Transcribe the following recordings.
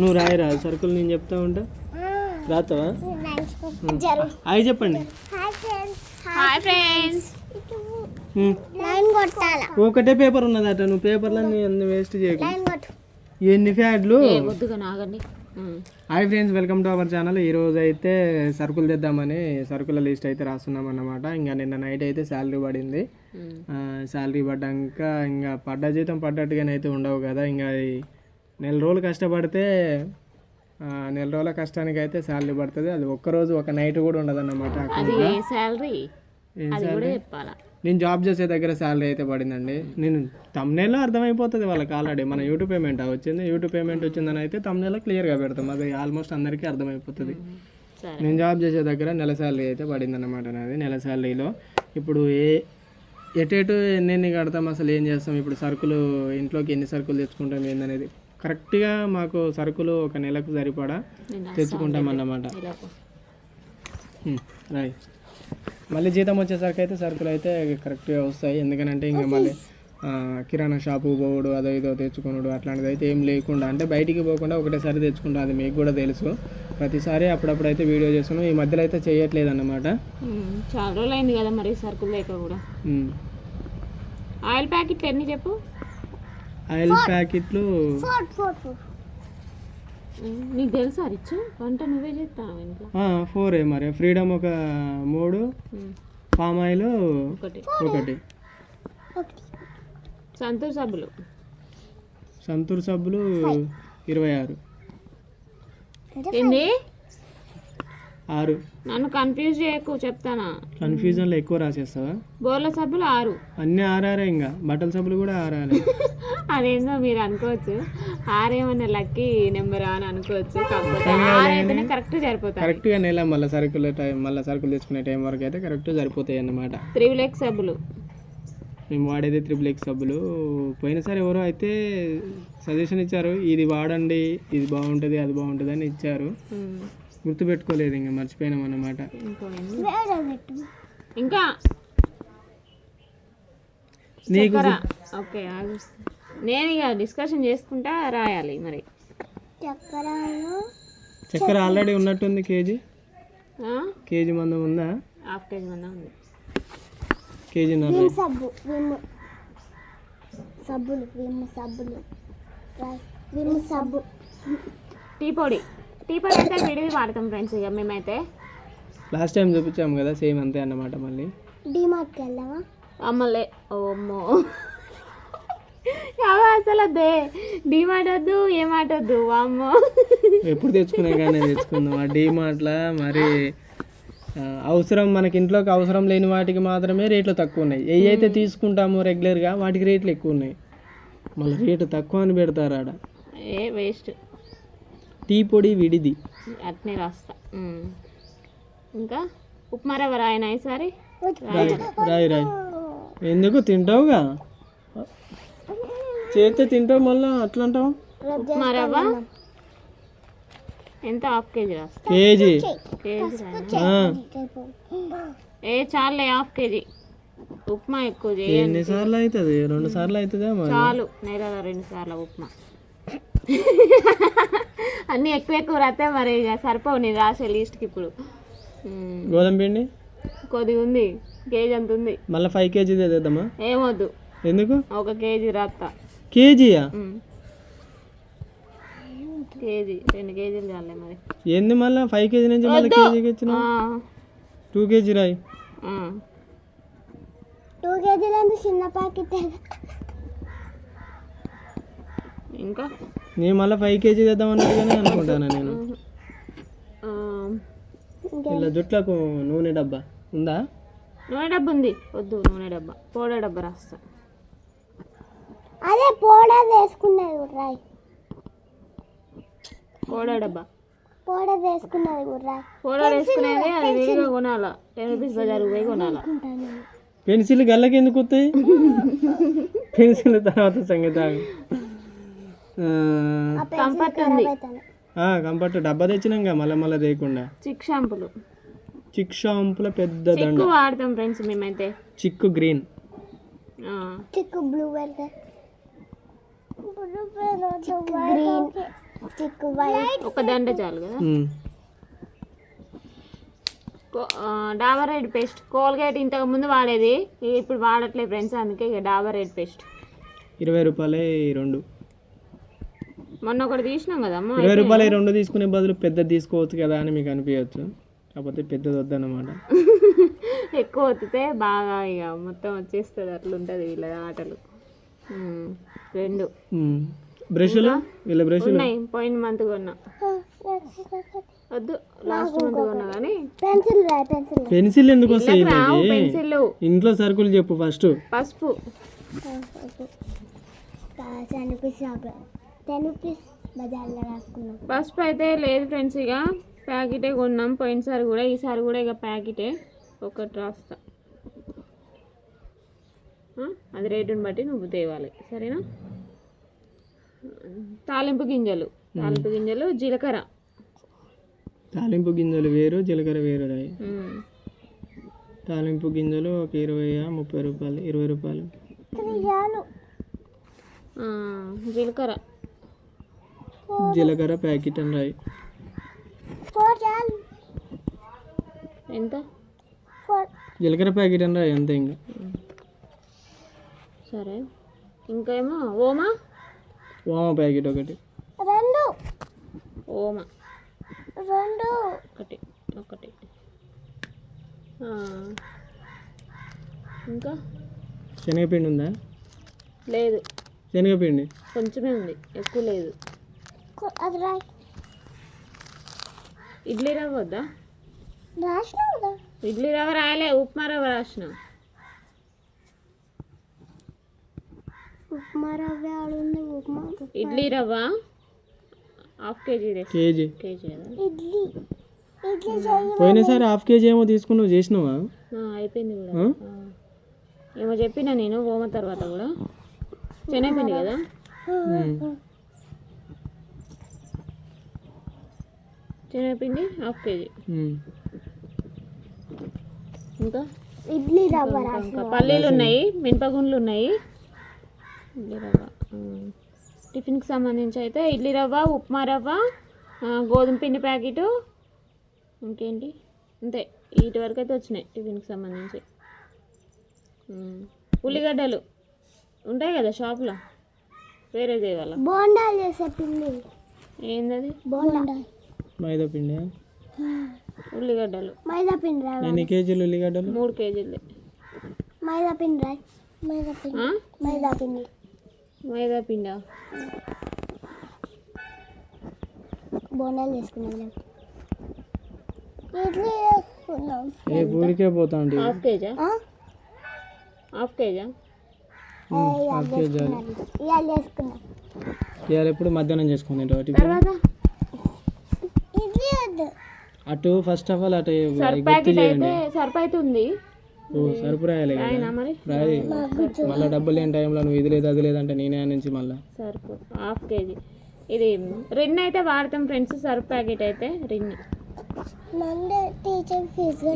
నువ్వు రాయరా? సరుకులు నేను చెప్తా ఉంటా. రాతావా? అవి చెప్పండి. Hi friends. హాయ్ ఒకటే పేపర్ ఉన్నదట నువ్వు పేపర్లన్నీ అన్ని వేస్ట్ చేయకు. ఎన్ని ఫ్యాడ్లు? ఏ వద్దుగా నాగండి hi friends welcome to our channel. ఈ రోజు అయితే సరుకులు తెద్దామని సరుకుల లిస్ట్ అయితే రాస్తున్నాం అన్నమాట. ఇంకా నిన్న నైట్ అయితే శాలరీ పడింది. శాలరీ పడ్డాక ఇంకా పడ్డ జీతం పడ్డట్టుగానే అయితే ఉండవు కదా. ఇంకా నెల రోజులు కష్టపడితే నెల రోజుల కష్టానికి అయితే శాలరీ పడుతుంది. అది ఒక్కరోజు ఒక నైట్ కూడా ఉండదు అన్నమాట శాలరీ? నేను జాబ్ చేసే దగ్గర శాలరీ అయితే పడిందండి. నేను తమ్నేలో అర్థమైపోతుంది వాళ్ళకి ఆల్రెడీ మన యూట్యూబ్ పేమెంట్ వచ్చింది. యూట్యూబ్ పేమెంట్ వచ్చిందని అయితే తమ్నేలో క్లియర్గా పెడతాం. అది ఆల్మోస్ట్ అందరికీ అర్థమైపోతుంది. నేను జాబ్ చేసే దగ్గర నెల శాలరీ అయితే పడింది అనమాట నాది నెల శాలరీలో ఇప్పుడు ఏ ఎటెటు ఎన్నెన్ని కడతాం అసలు ఏం చేస్తాం ఇప్పుడు సరుకులు ఇంట్లోకి ఎన్ని సరుకులు తెచ్చుకుంటాం ఏందనేది కరెక్ట్గా మాకు సరుకులు ఒక నెలకు సరిపడా తెచ్చుకుంటాం అన్నమాట రాయ్ మళ్ళీ జీతం వచ్చేసరికి అయితే సరుకులు అయితే కరెక్ట్గా వస్తాయి. ఎందుకనంటే ఇంకా మళ్ళీ కిరాణా షాపు పోవుడు అదో ఇదో తెచ్చుకున్నాడు అట్లాంటిది అయితే ఏం లేకుండా అంటే బయటికి పోకుండా ఒకటేసారి తెచ్చుకుంటా అది మీకు కూడా తెలుసు. ప్రతిసారి అప్పుడప్పుడు అయితే వీడియో చేస్తున్నాం. ఈ మధ్యలో అయితే చేయట్లేదు అన్నమాట చాలా రోజులు అయింది కదా మరి సరుకులు లేక కూడా. ఆయిల్ ప్యాకెట్లు ఎన్ని చెప్పు? ఆయిల్ ప్యాకెట్లు ఫోర్ ఫోర్ ఫోర్ ఉమ్, నీకు తెలుసా రిచ్చు వంట నువ్వే చేస్తావు ఇంట్లో? ఫోర్ మరి. ఫ్రీడమ్ ఒక మూడు పామ్ ఆయిల్ ఒకటి. ఒకటి. ఒకటి. సంతూర్ సబ్బులు. సంతూర్ సబ్బులు ఇరవై ఆరు. ఏంది? ఆరు. నన్ను కన్ఫ్యూజ్ చేయకు చెప్తానా? కన్ఫ్యూజన్లో ఎక్కువ రాసేస్తావా? బోర్ల సబ్బులు ఆరు. అన్నీ ఆరారే ఇంకా. బట్టల సబ్బులు కూడా ఆరారే. అదేందో మీరు అనుకోవచ్చు. ఆరేమన్నా లక్కీ నెంబర్ అని అనుకోవచ్చు. కాకపోతే కరెక్ట్ సరిపోతాయి. కరెక్ట్గా నెల మళ్ళీ సరుకుల టైం మళ్ళీ సరుకులు తెచ్చుకునే టైం వరకు అయితే కరెక్ట్ సరిపోతాయి అన్నమాట. త్రిబుల్ ఎక్స్ సబ్బులు. మేము వాడేది త్రిబుల్ ఎక్స్ సబ్బులు. పోయినసారి ఎవరో అయితే సజెషన్ ఇచ్చారు ఇది వాడండి ఇది బాగుంటుంది అది బాగుంటుంది అని ఇచ్చారు. గుర్తుపెట్టుకోలేదు ఇంకా మర్చిపోయినాం అన్నమాట. ఇంకో నీకు ఓకే ఆగు. నేను ఇక డిస్కషన్ చేసుకుంటా రాయాలి మరి. చక్కెర ఆల్రెడీ ఉన్నట్టుంది కేజీ? ఆ? కేజీ మందం ఉందా? హాఫ్ కేజీ మంది ఉంది. కేజీ సబ్బు సబ్బులు విమ్ సబ్బులు. సబ్బు. టీ పొడి. టీ పొడి అయితే విడివి వాడతాం ఫ్రెండ్స్ ఇక మేమైతే. లాస్ట్ టైం చూపించాము కదా సేమ్ అంతే అన్నమాట మళ్ళీ. డిమార్ట్కి వెళ్ళావా అమ్మలే ఓ అమ్మో అవి అసలు అదే డిమార్ట్ వద్దు ఏమాట వద్దు అమ్మో ఎప్పుడు తెచ్చుకునే కానీ తెచ్చుకుందాం ఆ డీమార్ట్ల మరి అవసరం మనకి ఇంట్లోకి అవసరం లేని వాటికి మాత్రమే రేట్లు తక్కువ ఉన్నాయి. ఏ అయితే తీసుకుంటామో రెగ్యులర్గా వాటికి రేట్లు ఎక్కువ ఉన్నాయి. మళ్ళీ రేటు తక్కువ అని పెడతారు ఆడ. ఏ వేస్ట్ టీ పొడి విడిది. అట్నే రాస్తా. ఇంకా ఉప్మా రవ్వ రాయనా ఈసారి? రాయి రాయి ఎందుకు తింటావుగా? చేస్తే తింటావు మళ్ళీ అట్లా అంటావు ఉప్మా రవ్వ? ఎంత హాఫ్ కేజీ రాస్తా? కేజీ. ఏ చాలే హాఫ్ కేజీ. ఉప్మా ఎక్కువ చేయ ఎన్నిసార్లు అవుతుంది రెండు సార్లు అవుతుందా చాలు నెలలో రెండు సార్లు ఉప్మా. అన్నీ ఎక్కువ ఎక్కువ రాస్తే మరి ఇక సరిపోవు నేను రాసే లిస్ట్కి ఇప్పుడు. గోధుమ పిండి? కొద్దిగా ఉంది. కేజీ అంత ఉంది. మళ్ళీ ఫైవ్ కేజీ తెద్దామా? ఏమొద్దు. ఎందుకు? ఒక కేజీ రాస్తా కేజీయా. కేజీ రెండు కేజీలు చాలే మరి. ఏంది మళ్ళీ ఫైవ్ కేజీ నుంచి మళ్ళీ కేజీకి ఇచ్చిన ఆ, టూ కేజీ రాయి. టూ కేజీలందు చిన్న ప్యాకెట్ ఇంకా? నేను మళ్ళీ ఫైవ్ కేజీ తెద్దాం అన్నట్టుగానే అనుకుంటాను నేను? ఆ, ఇలా జుట్లకు నూనె డబ్బా ఉందా? నూనె డబ్బా ఉంది. వద్దు నూనె డబ్బా. పౌడర్ డబ్బా రాస్తా. అదే పౌడర్ వేసుకున్నది కూడా రాయ్. పౌడర్ డబ్బా. పౌడర్ వేసుకున్నది కూడా పౌడర్ వేసుకునేది అది వేడిగా కొనాలా? టెన్ రూపీస్ బజార్ పోయి కొనాలా? పెన్సిల్ గల్లకి ఎందుకు వస్తాయి? పెన్సిల్ తర్వాత సంగతి ఆగు. ఆ, కంఫర్ట్ ఉంది కంఫర్ట్ డబ్బా తెచ్చినాక మళ్ళీ మళ్ళీ తేయకుండా? చిక్ షాంపులు. చిక్ షాంపుల పెద్ద దండ. చిక్కు వాడతాం ఫ్రెండ్స్ మేమైతే. చిక్కు గ్రీన్. ఆ, చిక్కు blue velvet. Green. Stick white. ఒక దండ చాలు కదా. Dabur red paste. కోల్గేట్ ఇంతకు ముందు వాడేది. ఇప్పుడు వాడట్లేదు ఫ్రెండ్స్ అందుకే ఇక డాబర్ రెడ్ పేస్ట్. ఇరవై రూపాయలే ఈ రెండు. మొన్న ఒకటి తీసినాం కదమ్మా ఇరవై రూపాయలు ఈ రెండు తీసుకునే బదులు పెద్దది తీసుకోవచ్చు కదా అని మీకు అనిపించవచ్చు కాకపోతే పెద్దది వద్దన్నమాట. ఎక్కువ వత్తితే బాగా ఇక మొత్తం వచ్చేస్తుంది అట్లుంటుంది వీళ్ళ ఆటలు. రెండు. బ్రష్లు? వీళ్ళ బ్రష్లు? ఉన్నాయి పోయిన మంత్ కొన్నా. వద్దు లాస్ట్ మంత్ కొన్నా కానీ పెన్సిల్ రాయ్ పెన్సిల్ పెన్సిల్ ఎందుకు వస్తాయి? పెన్సిల్. ఇంట్లో సరుకులు చెప్పు ఫస్ట్. పసుపు. టెన్ రూపీస్ బజార్లో రాసుకున్నాం. పసుపు అయితే లేదు ఫ్రెండ్స్ ఇక. ప్యాకెటే కొన్నాం. పోయినసారి కూడా ఈసారి కూడా ఇక ప్యాకెటే ఒకటి రాస్తా. అది రేటుని బట్టి నువ్వు తేవాలి. సరేనా? తాలింపు గింజలు. తాలింపు గింజలు జీలకర్ర. తాలింపు గింజలు వేరు జీలకర్ర వేరు రాయి. తాలింపు గింజలు ఒక ఇరవై ముప్పై రూపాయలు ఇరవై రూపాయలు. జీలకర్ర. జీలకర్ర ప్యాకెట్ అని రాయి. ఫోర్ చాలు. ఎంత? ఫోర్. జీలకర్ర ప్యాకెట్ అని రాయి అంతే ఇంకా. సరే. ఇంకా ఏమో ఓమా వామ ప్యాకెట్ ఒకటి. రెండు. ఓమా. రెండు. ఒకటి ఒకటి. ఆ, ఇంకా? శనగపిండి ఉందా? లేదు. శనగపిండి? కొంచెమే ఉంది. ఎక్కువ లేదు. అది రాయ్ ఇడ్లీ రవ్వ వద్దా రాసినావు కదా ఇడ్లీ రవ్వ రాయలే ఉప్మా రవ్వ రాసిన ఉప్మా రవ్వ ఆడుంది ఉప్మా ఇడ్లీ రవ్వ హాఫ్ కేజీ రే కేజీ కేజీ కదా ఇడ్లీ ఇడ్లీ చెయ్యి పోయినసారి హాఫ్ కేజీ ఏమో తీసుకుని నువ్వు చేసినావా అయిపోయింది కూడా. ఏమో చెప్పిన నేను ఓమ తర్వాత కూడా. శనగపిండి కదా? శనగపిండి హాఫ్ కేజీ. ఇంకా? ఇడ్లీ రవ్వ ఇంకా పల్లీలు ఉన్నాయి మినపగుండ్లు ఉన్నాయి. ఇడ్లీ రవ్వ. టిఫిన్కి సంబంధించి అయితే ఇడ్లీ రవ్వ ఉప్మా రవ్వ గోధుమ పిండి ప్యాకెట్ ఇంకేంటి? అంతే. వీటి వరకు అయితే వచ్చినాయి టిఫిన్కి సంబంధించి. ఉల్లిగడ్డలు. ఉంటాయి కదా షాప్లో. వేరే చేయాల బోండాలు చేసే పిండి. ఏందది? బోండా. మైదా పిండి ఉల్లిగడ్డలు. మైదా పిండి రాయ్ ఎన్ని కేజీలు ఉల్లిగడ్డలు? మూడు కేజీలు. మైదా పిండి రాయ్. మైదా పిండి? మైదా పిండి మైదా పిండా బోండాలు చేసుకున్నాం ఇడ్లీ చేసుకున్నాం. ఏ ఊరికే పోతా ఉంటే? హాఫ్ కేజా? ఆ? హాఫ్ కేజా? Half kg. ఇవాళ చేసుకున్నాం. ఇవాళ ఎప్పుడు మధ్యాహ్నం చేసుకుంది తర్వాత? అటు ఫస్ట్ ఆఫ్ ఆల్ అటు ఉంది. ఓ సరుపు రాయాలి కదా. అయినా మరి? రాయి. మళ్ళీ డబ్బులు లేని టైంలో నువ్వు ఇది లేదు అది లేదంటే నేనే నుంచి మళ్ళీ. Surf half KG. ఇది రిన్ అయితే వాడతాం ఫ్రెండ్స్ సర్ఫ్ ప్యాకెట్ అయితే రిన్. టీచర్ ఫీజు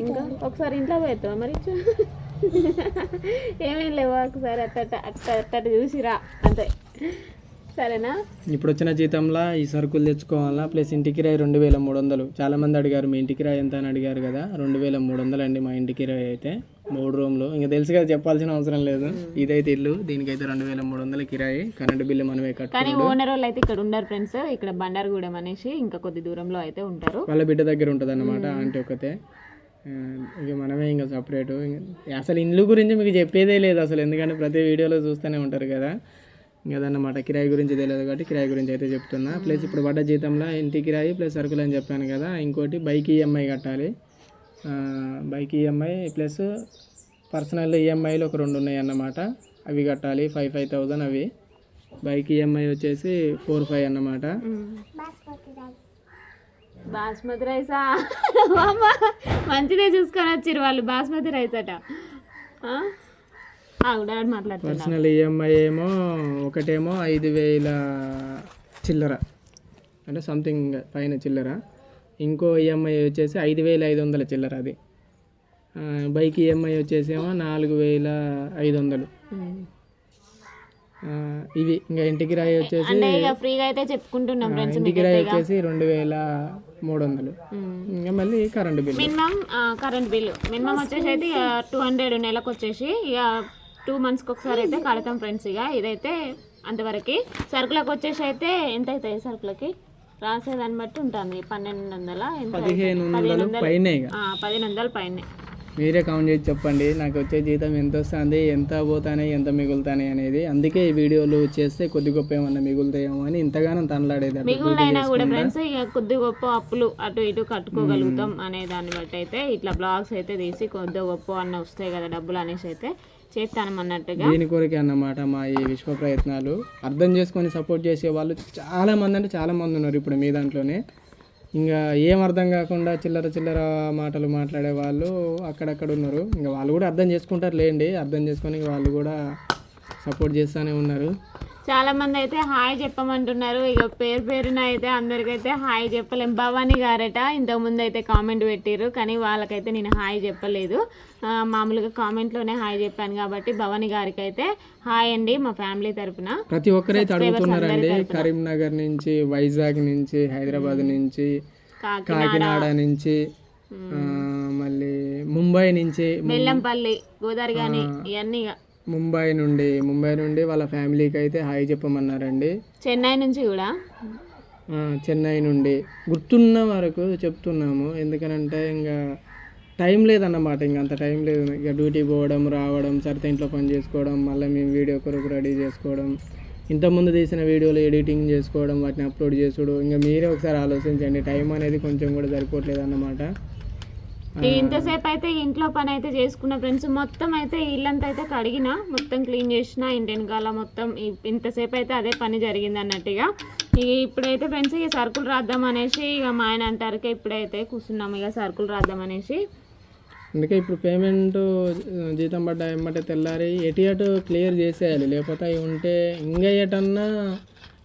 ఒకసారి ఇంట్లో పోతావా మరి? చూ ఏమేం లేవు ఒకసారి అట్ట అట్ట అట్ట అట్ట చూసిరా అంతే. సరేనా? ఇప్పుడు వచ్చిన జీతంలో ఈ సరుకులు తెచ్చుకోవాలా? ప్లస్ ఇంటికి రాయి రెండు వేల మూడు వందలు. చాలా మంది అడిగారు మీ ఇంటికి రాయి ఎంత? అని అడిగారు కదా. రెండు వేల మూడు వందలు అండి మా ఇంటికి రాయి అయితే. మూడు రూమ్లు. ఇంకా తెలుసు కదా చెప్పాల్సిన అవసరం లేదు. ఇదైతే ఇల్లు. దీనికైతే రెండు వేల మూడు వందల కిరాయి. కరెంటు బిల్లు మనమే కట్టు కానీ ఓనర్ వాళ్ళు అయితే ఇక్కడ ఉండరు ఫ్రెండ్స్. ఇక్కడ బండారుగూడెం అనేసి ఇంకా కొద్ది దూరంలో అయితే ఉంటారు. వాళ్ళ బిడ్డ దగ్గర ఉంటుంది అన్నమాట ఆంటీ ఒకతే ఇక మనమే ఇంకా సపరేట్. అసలు ఇల్లు గురించి మీకు చెప్పేదే లేదు అసలు. ఎందుకంటే ప్రతి వీడియోలో చూస్తూనే ఉంటారు కదా. అదన్నమాట కిరాయి గురించి తెలియదు కాబట్టి కిరాయి గురించి అయితే చెప్తున్నా. ప్లస్ ఇప్పుడు పడ్డ జీతంలో ఇంటి కిరాయి ప్లస్ సరుకులు అని చెప్పాను కదా ఇంకోటి బైక్ ఈఎంఐ కట్టాలి. బైక్ ఈఎంఐ ప్లస్ పర్సనల్ ఈఎంఐలు ఒక రెండు ఉన్నాయి అన్నమాట అవి కట్టాలి ఫైవ్ ఫైవ్ థౌజండ్ అవి. బైక్ ఈఎంఐ వచ్చేసి ఫోర్ ఫైవ్ అన్నమాట. బాస్మతి రైసా? మంచిదే చూసుకొని వచ్చిర్రు వాళ్ళు బాస్మతి రైస్ అట డాడీ పర్సనల్ ఈఎంఐ ఏమో ఒకటేమో ఐదు వేల చిల్లర. అంటే సంథింగ్ పైన చిల్లర. ఇంకో ఈఎంఐ వచ్చేసి ఐదు వేల ఐదు వందల చిల్లర అది. బైక్ ఈఎంఐ వచ్చేసి ఏమో నాలుగు వేల ఐదు వందలు. ఇవి ఇంకా ఇంటికి రాయి వచ్చేసి ఫ్రీగా అయితే చెప్పుకుంటున్నాం ఫ్రెండ్స్ ఇంటికి రాయి వచ్చేసి రెండు వేల మూడు వందలు. ఇంకా మళ్ళీ current bill minimum current bill minimum వచ్చేసి అయితే టూ హండ్రెడ్ నెలకు వచ్చేసి ఇక టూ మంత్స్కి ఒకసారి అయితే కడతాం ఫ్రెండ్స్ ఇక. ఇదైతే అంతవరకు. సరుకులకు వచ్చేసి అయితే ఎంత అవుతాయి సరుకులకి? రాసేదాన్ని బట్టి ఉంటుంది. పన్నెండు వందల పదిహేను వందలు పైన పదిహేను వందల పైన. మీరే కౌంట్ చేసి చెప్పండి. నాకు వచ్చే జీతం ఎంత వస్తుంది ఎంత పోతానే? ఎంత మిగులుతానే అనేది. అందుకే ఈ వీడియోలు చేస్తే కొద్ది గొప్ప ఏమన్నా మిగులుతాయేమో అని ఇంతగానో తనలాడేది మిగులైనా కూడా ఫ్రెండ్స్ ఇక కొద్ది గొప్ప అప్పులు అటు ఇటు కట్టుకోగలుగుతాం అనే దాన్ని బట్టి అయితే ఇట్లా బ్లాగ్స్ అయితే తీసి కొద్ది గొప్ప అన్న వస్తాయి కదా డబ్బులు అనేసి అయితే. చేస్తానన్నట్టుగా దీని కొరకే అన్నమాట మా ఈ విశ్వ ప్రయత్నాలు. అర్థం చేసుకొని సపోర్ట్ చేసే వాళ్ళు చాలా మంది అంటే చాలా మంది ఉన్నారు ఇప్పుడు మీ దాంట్లోనే. ఇంకా ఏం అర్థం కాకుండా చిల్లర చిల్లర మాటలు మాట్లాడే వాళ్ళు అక్కడక్కడ ఉన్నారు. ఇంకా వాళ్ళు కూడా అర్థం చేసుకుంటారు లేండి అర్థం చేసుకొని వాళ్ళు కూడా సపోర్ట్ చేస్తూనే ఉన్నారు. చాలా మంది అయితే హాయ్ చెప్పమంటున్నారు. ఇక పేరు పేరున అయితే అందరికైతే హాయ్ చెప్పలేం. భవానీ గారట ఇంతకుముందు అయితే కామెంట్ పెట్టిర్రు కానీ వాళ్ళకైతే నేను హాయ్ చెప్పలేదు. మామూలుగా కామెంట్లోనే హాయ్ చెప్పాను కాబట్టి భవానీ గారికి అయితే హాయ్ అండి మా ఫ్యామిలీ తరపున. ప్రతి ఒక్కరైతే అడుగుతున్నారండి. కరీంనగర్ నుంచి వైజాగ్ నుంచి హైదరాబాద్ నుంచి కాకి కాకినాడ నుంచి మళ్ళీ ముంబై నుంచి బెల్లంపల్లి గోదావరి కానీ ఇవన్నీ ముంబై నుండి ముంబై నుండి వాళ్ళ ఫ్యామిలీకి అయితే హాయ్ చెప్పమన్నారండి. చెన్నై నుంచి కూడా? చెన్నై నుండి. గుర్తున్న వరకు చెప్తున్నాము. ఎందుకనంటే ఇంకా టైం లేదన్నమాట. ఇంకా అంత టైం లేదు. ఇక డ్యూటీ పోవడం రావడం సరితే ఇంట్లో పని చేసుకోవడం మళ్ళీ మేము వీడియో కొరకు రెడీ చేసుకోవడం ఇంతకుముందు తీసిన వీడియోలు ఎడిటింగ్ చేసుకోవడం వాటిని అప్లోడ్ చేసుడు. ఇంకా మీరే ఒకసారి ఆలోచించండి. టైం అనేది కొంచెం కూడా సరిపోవట్లేదు అన్నమాట ఇంతసేపు అయితే ఇంట్లో పని అయితే చేసుకున్న ఫ్రెండ్స్ మొత్తం అయితే ఇల్లంతా అయితే కడిగిన మొత్తం క్లీన్ చేసిన ఇంటి వెనకాల మొత్తం ఇంతసేపు అయితే అదే పని జరిగింది అన్నట్టుగా. ఇక ఇప్పుడైతే ఫ్రెండ్స్ ఇక సరుకులు రాద్దాం అనేసి ఇక మా ఆయన అంటారు ఇప్పుడైతే కూర్చున్నాము ఇక సరుకులు రాద్దాం అనేసి. అందుకే ఇప్పుడు పేమెంట్ జీతం పడ్డ ఏమంటే తెల్లారి ఎటు అటు క్లియర్ చేసేయాలి. లేకపోతే అవి ఉంటే ఇంకా ఎటన్నా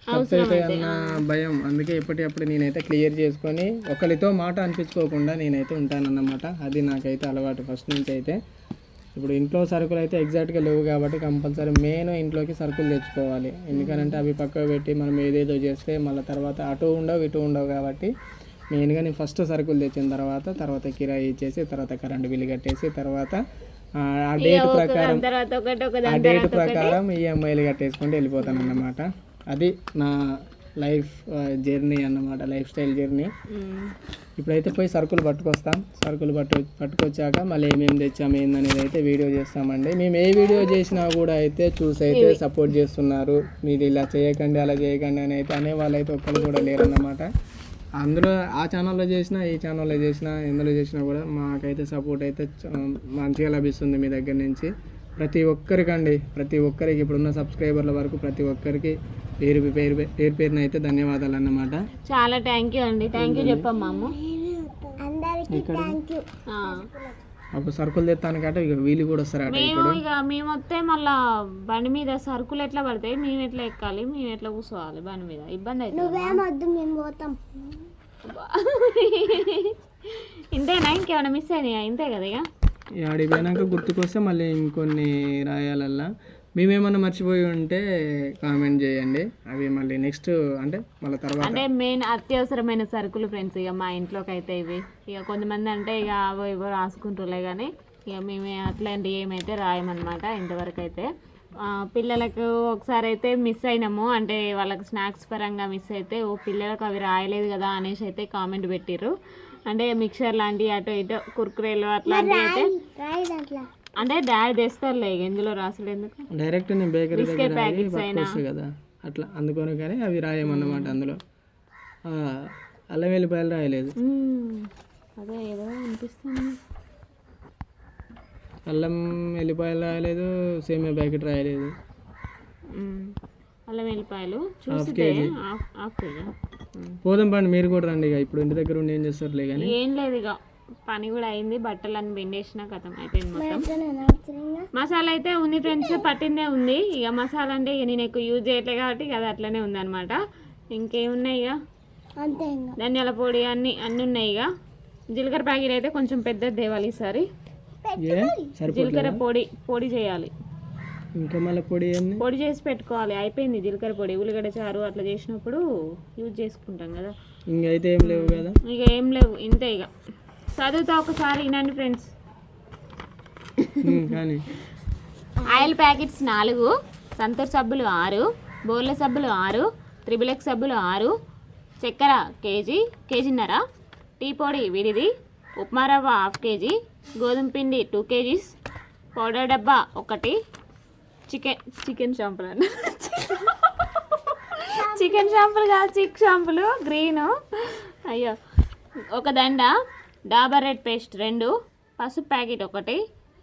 తప్పైతే అన్న భయం. అందుకే ఎప్పటికప్పుడు నేనైతే క్లియర్ చేసుకొని ఒకరితో మాట అనిపించుకోకుండా నేనైతే ఉంటానన్నమాట. అది నాకైతే అలవాటు ఫస్ట్ నుంచి అయితే. ఇప్పుడు ఇంట్లో సరుకులు అయితే ఎగ్జాక్ట్గా లేవు కాబట్టి కంపల్సరీ మెయిన్ ఇంట్లోకి సరుకులు తెచ్చుకోవాలి. ఎందుకంటే అవి పక్కకు పెట్టి మనం ఏదేదో చేస్తే మళ్ళీ తర్వాత అటు ఉండవు ఇటు ఉండవు కాబట్టి మెయిన్గా నేను ఫస్ట్ సరుకులు తెచ్చిన తర్వాత తర్వాత కిరాయి ఇచ్చేసి తర్వాత కరెంటు బిల్లు కట్టేసి తర్వాత ఆ, డేట్ ప్రకారం ఆ డేట్ ప్రకారం ఈఎంఐలు కట్టేసుకుంటూ వెళ్ళిపోతాను అన్నమాట అది నా లైఫ్ జర్నీ అన్నమాట లైఫ్ స్టైల్ జర్నీ. ఇప్పుడైతే పోయి సరుకులు పట్టుకొస్తాం. సరుకులు పట్టు పట్టుకొచ్చాక మళ్ళీ ఏమేమి తెచ్చాము ఏందనేది అయితే వీడియో చేస్తామండి. మేము ఏ వీడియో చేసినా కూడా అయితే చూసి అయితే సపోర్ట్ చేస్తున్నారు. మీరు ఇలా చేయకండి అలా చేయకండి అని అయితే అనే వాళ్ళు అయితే ఒక్కరు కూడా లేరన్నమాట. అందులో ఆ ఛానల్లో చేసినా ఈ ఛానల్లో చేసినా ఎందులో చేసినా కూడా మాకైతే సపోర్ట్ అయితే మంచిగా లభిస్తుంది మీ దగ్గర నుంచి. ప్రతి ఒక్కరికండి ప్రతి ఒక్కరికి ఇప్పుడున్న సబ్స్క్రైబర్ల వరకు ప్రతి ఒక్కరికి పేరు పేరు పేరు పేరున అయితే ధన్యవాదాలు అన్నమాట. చాలా థ్యాంక్ యూ అండి. థ్యాంక్ యూ చెప్పమ్మా. అప్పుడు సరుకులు తెస్తానికంటే ఇక వీళ్ళు కూడా వస్తారట మేము ఇక మేము వస్తే మళ్ళా బండి మీద సరుకులు ఎట్లా పడతాయి? మేము ఎట్లా ఎక్కాలి? మేము ఎట్లా కూర్చోవాలి బండి మీద? ఇబ్బంది అవుతుంది? నువ్వేమొద్దు మేము పోతాం. ఇంతేనా? ఇంకేమైనా మిస్ అయినాయా? ఇంతే కదా ఇక? ఈ ఆడికి పోయినాక గుర్తుకొస్తే మళ్ళీ ఇంకొన్ని రాయాలల్లా. మేమేమన్నా మర్చిపోయి ఉంటే కామెంట్ చేయండి. అవి మళ్ళీ నెక్స్ట్ అంటే మళ్ళీ తర్వాత. అంటే మెయిన్ అత్యవసరమైన సరుకులు ఫ్రెండ్స్ ఇక మా ఇంట్లోకి అయితే ఇవి. ఇక కొంతమంది అంటే ఇక అవో ఇవో రాసుకుంటులే కానీ ఇక మేము అట్లాంటి ఏమైతే రాయమన్నమాట ఇంతవరకు అయితే పిల్లలకు ఒకసారి అయితే మిస్ అయినాము. అంటే వాళ్ళకి స్నాక్స్ పరంగా మిస్ అయితే ఓ పిల్లలకు అవి రాయలేదు కదా అనేసి అయితే కామెంట్ పెట్టిర్రు. అంటే మిక్చర్ లాంటివి అటు ఇటు కుర్కురేలు అట్లాంటివి అయితే అంటే డాడీ తెస్తారులే ఇందులో రాసుడు ఎందుకు? డైరెక్ట్ నేను బేకరీ దగ్గర కదా. అట్లా అందుకొని కానీ అవి రాయమన్నమాట అందులో. అల్లం వెల్లిపాయలు రాయలేదు. అదే ఏదో అనిపిస్తుంది. అల్లం వెల్లిపాయలు రాయలేదు సేమియా ప్యాకెట్ రాయలేదు. అల్లం వెల్లిపాయలు చూసితే హాఫ్ హాఫ్ కేజీ. పోదాం పండి మీరు కూడా రండి ఇక. ఇప్పుడు ఇంటి దగ్గర ఉండి ఏం చేస్తారులే కానీ. ఏం లేదు ఇక. పని కూడా అయింది బట్టలు అన్ని పిండేసిన కథం అయిపోయింది మొత్తం మసాలా అయితే ఉంది ఫ్రెండ్స్ పట్టిందే ఉంది. ఇక మసాలా అంటే ఇక నేను ఎక్కువ యూజ్ చేయట్లే కాబట్టి ఇక అది అట్లనే ఉంది అనమాట ఇంకేమున్నాయి ఇక? ధనియాల పొడి అన్ని అన్ని ఉన్నాయి ఇక. జీలకర్ర ప్యాకెట్ అయితే కొంచెం పెద్దది తేవాలి ఈసారి. జీలకర్ర పొడి పొడి చేయాలి. ఇంకా మళ్ళీ పొడి పొడి చేసి పెట్టుకోవాలి. అయిపోయింది జీలకర్ర పొడి. ఉల్లిగడ్డ చారు అట్లా చేసినప్పుడు యూజ్ చేసుకుంటాం కదా. ఇంకైతే ఏం లేవు కదా? ఇక ఏం లేవు ఇంతే ఇక. చదువుతా ఒకసారి వినండి ఫ్రెండ్స్. ఆయిల్ ప్యాకెట్స్ నాలుగు సంతూర్ సబ్బులు ఆరు బోర్ల సబ్బులు ఆరు త్రిబుల్ ఎక్స్ సబ్బులు ఆరు చక్కెర కేజీ కేజీన్నర టీ పొడి విడిది ఉప్మా రవ్వ హాఫ్ కేజీ గోధుమ పిండి టూ కేజీస్ పౌడర్ డబ్బా ఒకటి చికెన్ చికెన్ షాంపులు? అన్న చికెన్ షాంపులు కాదు చిక్ షాంపులు గ్రీను. అయ్యో ఒక దండ డాబర్ రెడ్ పేస్ట్ రెండు పసుపు ప్యాకెట్ ఒకటి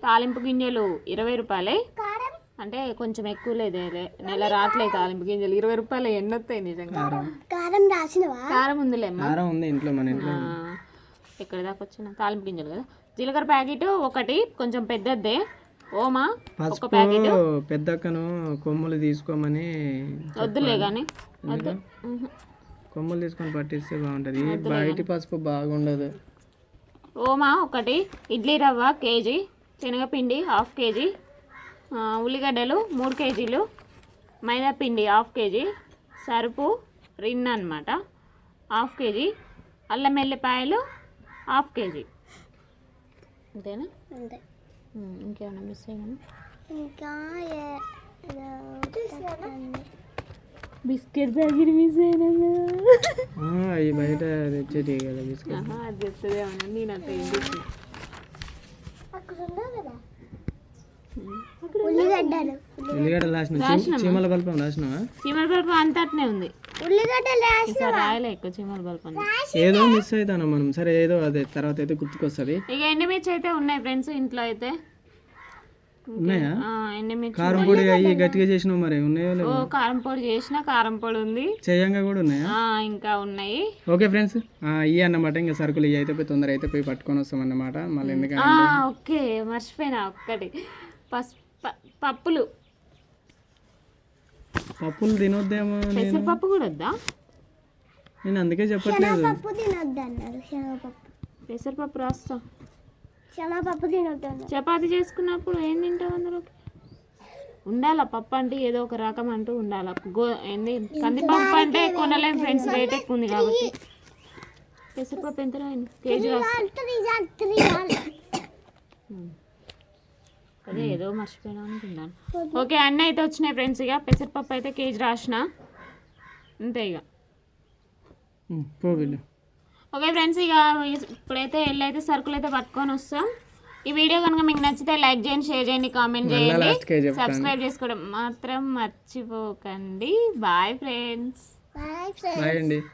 తాలింపు గింజలు ఇరవై రూపాయలే. కారం? అంటే కొంచెం ఎక్కువ లేదే నెల రావట్లేదు తాలింపు గింజలు. ఇరవై రూపాయలు ఎన్ని వస్తాయి నిజంగా? కారం. రాసినవా? కారం ఉందిలేమ్మా కారం ఉంది ఇంట్లో మన ఇంట్లో ఆ, ఎక్కడ దాకా వచ్చిన తాలింపు గింజలు కదా. జీలకర్ర ప్యాకెట్ ఒకటి కొంచెం పెద్దదే. ఓమా ఒక పసుపు ప్యాకెట్. పెద్దక్కను కొమ్ములు తీసుకోమని వద్దులే కానీ. కొమ్ములు తీసుకొని పట్టిస్తే బాగుంటుంది. బయటి పసుపు బాగుండదు. ఓమా ఒకటి ఇడ్లీ రవ్వ కేజీ శనగపిండి హాఫ్ కేజీ ఉల్లిగడ్డలు మూడు కేజీలు మైదా పిండి హాఫ్ కేజీ సరుపు రిన్ అనమాట హాఫ్ కేజీ అల్లం వెల్లిపాయలు హాఫ్ కేజీ. అంతేనా? అంతే. ఇంకేమైనా మిస్ అయ్యాను ఇంకా. బిస్కెట్ ప్యాకెట్ మిస్ అయినా ఆ, అవి బయట తెచ్చేటి కదా బిస్కెట్ అది చెప్తుందేమన్నా నేను అంత ఏం చేసిన ఉల్లిగడ్డ రాసిన చీమల బల్పం రాసినావా? చీమల బల్పం అంతటనే ఉంది. ఈసారి రాయలే ఎక్కువ చీమల బల్పం. ఏదో మిస్ అవుతాను మనం? సరే ఏదో అదే తర్వాత అయితే గుర్తుకొస్తుంది. ఇక ఎండుమిర్చి అయితే ఉన్నాయి ఫ్రెండ్స్ ఇంట్లో అయితే. ఉన్నాయా? కారం పొడి అయ్యి గట్టిగా చేసినావు మరి ఉన్నాయో ఓ లేవో కారం పొడి చేసిన కారం పొడి ఉంది. చేయంగా కూడా ఉన్నాయా? ఆ, ఇంకా ఉన్నాయి. ఓకే ఫ్రెండ్స్ ఇవి అన్నమాట ఇంకా సరుకులు ఇవి అయితే పోయి తొందర అయితే పోయి పట్టుకొని వస్తాం అన్నమాట. మళ్ళీ ఎందుకంటే ఆ, ఓకే మర్చిపోయినా ఒక్కటి. పస్ పప్పులు. పప్పులు తినొద్దేమో నేను? పెసరపప్పు కూడా వద్దా? నేను అందుకే చెప్పట్లేదు. పప్పు పెసరపప్పు రాస్తా. శనగపప్పు తినొద్దు అన్నారు చపాతి చేసుకున్నప్పుడు ఏం తింటావు అందులోకి ఉండాలా పప్పు అంటే ఏదో ఒక రకం అంటూ ఉండాలా. గో ఏంది? కందిపప్పు అంటే కొనలేం ఫ్రెండ్స్ రేట్ ఎక్కువ ఉంది కాబట్టి. పెసరపప్పు ఎంత అయింది? కేజీ అదే ఏదో మర్చిపోయినా అనుకున్నాను ఓకే అన్నీ అయితే వచ్చినాయి ఫ్రెండ్స్ ఇక. పెసరపప్పు అయితే కేజీ రాసిన. అంతే ఇక. ఓకే ఫ్రెండ్స్ ఇక ఇప్పుడైతే వెళ్ళి అయితే సరుకులు అయితే పట్టుకొని వస్తాం. ఈ వీడియో కనుక మీకు నచ్చితే లైక్ చేయండి షేర్ చేయండి కామెంట్ చేయండి. సబ్స్క్రైబ్ చేసుకోవడం మాత్రం మర్చిపోకండి. Bye friends bye friends